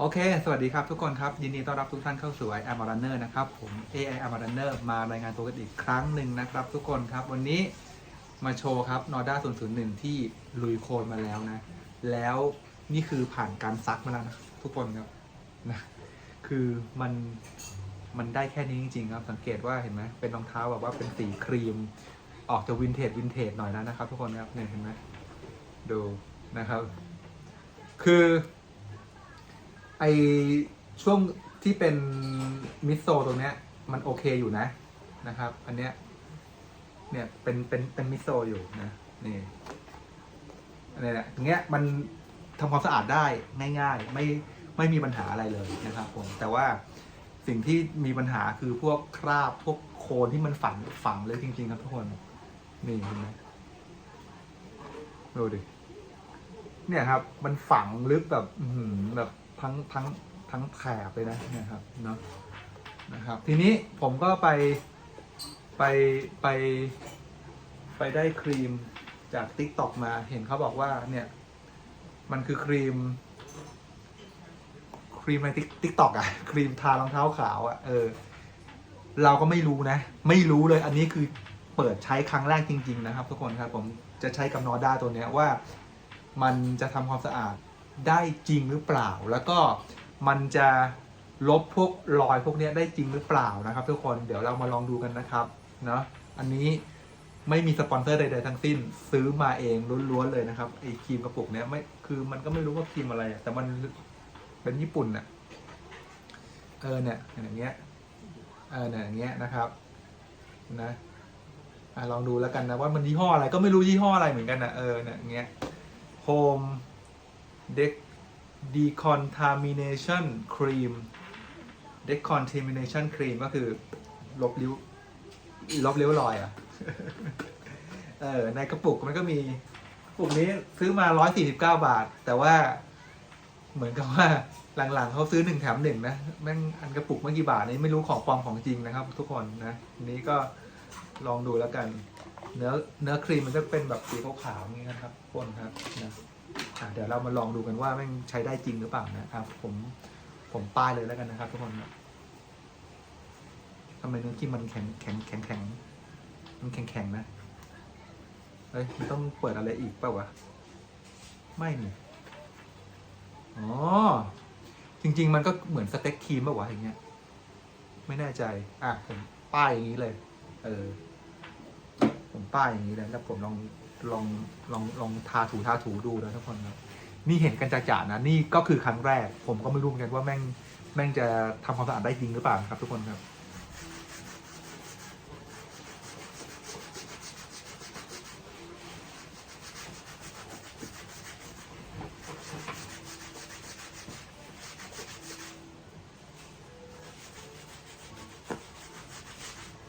โอเค สวัสดีครับทุกคนครับ ยินดีต้อนรับทุกท่านเข้าสู่ i am a runner นะครับ ผม AI am a runner มารายงานตัวกันอีกครั้งหนึ่งนะครับ ทุกคนครับ วันนี้มาโชว์ครับ Norda 001 ที่ลุยโคลนมาแล้วนะ แล้วนี่คือผ่านการซักมาแล้วนะทุกคนครับนะคือมันมันได้แค่นี้จริง ๆ ครับ สังเกตว่าเห็นไหมเป็นรองเท้าแบบว่าเป็นสีครีม ออกจะวินเทจวินเทจหน่อยแล้วนะครับ ทุกคนครับเนี่ยเห็นไหมดูนะครับ คือ ไอช่วงที่เป็นมิโซตรงเนี้ย มันโอเคอยู่นะนะครับ อันเนี้ยเนี่ยเป็นเป็นเป็นมิโซอยู่นะนี่อันนี้ยตรงเนี้ยมันทำความสะอาดได้ง่าย ๆ ไม่ไม่มีปัญหาอะไรเลยนะครับผมแต่ว่าสิ่งที่มีปัญหาคือพวกคราบพวกโคลนที่มันฝังฝังเลยจริง ๆ ครับทุกคนนี่เห็นไหมดูดิเนี่ยครับ มันฝังลึกแบบ อืแบบ ทั้งทั้งทั้งแถบเลยนะเนี่ยครับเนาะนะครับ ทีนี้ผมก็ไปไปไปไปได้ครีมจาก t ิ k t o k มาเห็นเขาบอกว่าเนี่ย มันคือครีม ครีมในติ๊กตอกอะครีมทารองเท้าขาวอะเออ เราก็ไม่รู้นะ ไม่รู้เลยอันนี้คือเปิดใช้ครั้งแรกจริง ๆ นะครับ ทุกคนครับ ผมจะใช้กับนอด้าตัวเนี้ยว่า มันจะทำความสะอาด ได้จริงหรือเปล่า แล้วก็มันจะลบพวกรอยพวกนี้ได้จริงหรือเปล่านะครับ ทุกคนเดี๋ยวเรามาลองดูกันนะครับเนาะอันนี้ไม่มีสปอนเซอร์ใดๆทั้งสิ้น ซื้อมาเองล้วนๆเลยนะครับไอ้ครีมกระปุกเนี้ยไม่คือมันก็ไม่รู้ว่าครีมอะไร แต่มันเป็นญี่ปุ่นอะเออเนี่ยอย่างเงี้ยเออเนี่ยอย่างเงี้ยนะครับนะอะลองดูแล้วกันนะว่ามันยี่ห้ออะไรก็ไม่รู้ยี่ห้ออะไรเหมือนกันนะเออเนี่ยอย่างเงี้ย Home Deck Decontamination Cream Decontamination Cream ก็คือลบริ้ว ลบริ้วรอยอะ เออ ในกระปุกมันก็มีกระปุกนี้ซื้อมา 149 บาท แต่ว่าเหมือนกับว่าหลังๆเขาซื้อหนึ่งแถมหนึ่งนะแม่งอันกระปุกไม่กี่บาทนี่ไม่รู้ของปลอมของจริงนะครับ ทุกคนนะอันนี้ก็ลองดูแล้วกัน เนื้อเนื้อครีมมันจะเป็นแบบสีขาวๆอย่างนี้นะครับทุกคนครับนะ อะเดี๋ยวเรามาลองดูกันว่าแม่งใช้ได้จริงหรือเปล่านะครับ ผมผมป้ายเลยแล้วกันนะครับทุกคนนะทำไมเนื้อครีมมันแข็งแข็งแข็งแข็งมันแข็งแข็งนะเอ้ยมันต้องเปิดอะไรอีกเปล่าวะไม่นี่อ๋อจริง ๆ มันก็เหมือนสเต็กครีมป่าวะอย่างเงี้ย ไม่แน่ใจ อะผมป้ายอย่างนี้เลย เออ ผมป้ายอย่างนี้เลยแล้วผมลอง ลองลองลองทาถูทาถูดูนะทุกคนครับนี่เห็นกันจ่าๆนะนี่ก็คือครั้งแรก ผมก็ไม่รู้เหมือนกันว่าแม่งแม่งจะทำความสะอาดได้จริงหรือเปล่าครับ ทุกคนครับ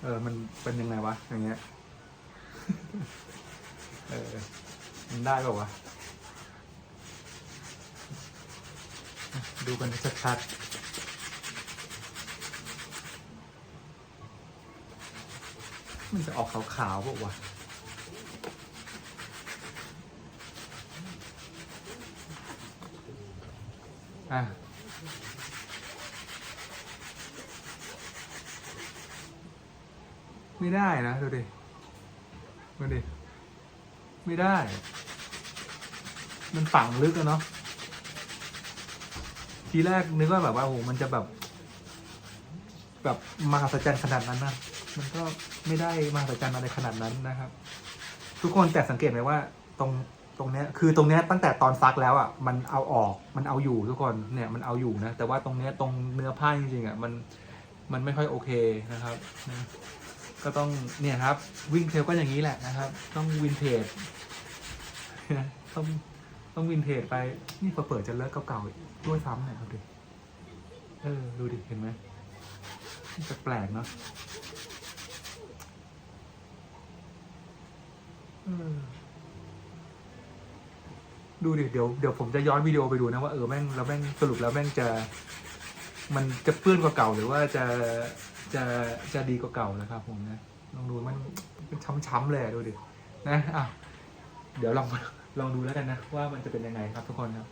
เออมันเป็นยังไงวะอย่างเงี้ย เออมันได้ป่าวะ ดูกันชัดๆมันจะออกขาวๆป่าวะอะไม่ได้นะ ดูดิ ดูดิ ไม่ได้ มันฝังลึกอะเนาะทีแรกนึกว่าแบบว่าโอ้โหมันจะแบบ แบบมหัศจรรย์ขนาดนั้นนะมันก็ไม่ได้มหัศจรรย์อะไรขนาดนั้นนะครับ ทุกคนแต่สังเกตไหมว่า ตรงตรงเนี้ย คือตรงเนี้ยตั้งแต่ตอนซักแล้วอะ มันเอาออกมันเอาอยู่ทุกคนเนี่ยมันเอาอยู่นะแต่ว่าตรงเนี้ยตรงเนื้อผ้าจริงๆอะมันมันไม่ค่อยโอเคนะครับนะ ก็ต้องเนี่ยครับ วิ่งเทลก็อย่างนี้แหละนะครับ ต้องวินเทจต้องต้องวินเทจไปนี่พอเปิดจะเลิกเก่าๆด้วยซ้ำเนี่ยครับดิเออดูดิเห็นไหมจะแปลกเนาะดูดิเดี๋ยวเดี๋ยวผมจะย้อนวิดีโอไปดูนะว่าเออแม่งแล้วแม่งสรุปแล้วแม่งจะ มันจะเปื้อนกว่าเก่าหรือว่าจะ จะจะดีกว่าเก่านะครับผมนะลองดูมันมันช้ำๆเลยดูดินะอะเดี๋ยวลองลองดูแล้วกันนะว่ามันจะเป็นยังไงครับทุกคนครับ